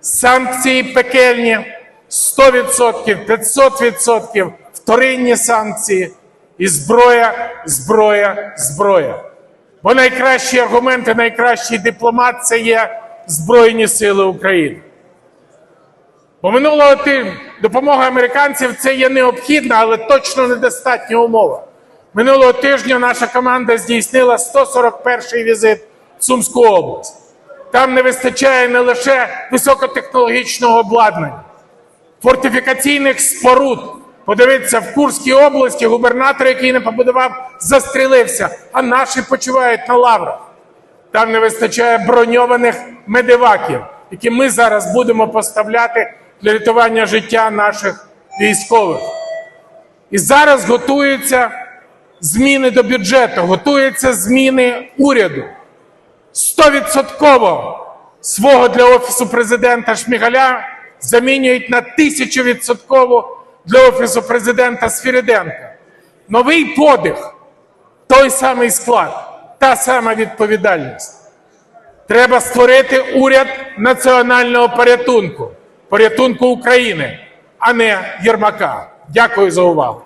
санкції пекельні 100%, 500%, вторинні санкції і зброя, зброя, зброя. Бо найкращі аргументи, найкращий дипломат це є Збройні Сили України. Бо минулого тижня допомога американців це є необхідна, але точно недостатня умова. Минулого тижня наша команда здійснила 141-й візит в Сумську область. Там не вистачає не лише високотехнологічного обладнання, фортифікаційних споруд. Подивіться, в Курській області губернатор, який не побудував, застрілився, а наші почувають на лаврах. Там не вистачає броньованих медиваків, які ми зараз будемо поставляти для рятування життя наших військових. І зараз готуються зміни до бюджету, готуються зміни уряду. Стовідсотково свого для офісу президента Шмигаля замінюють на тисячовідсотково для офісу президента Сфіриденка. Новий подих, той самий склад, та сама відповідальність. Треба створити уряд національного порятунку, порятунку України, а не Єрмака. Дякую за увагу.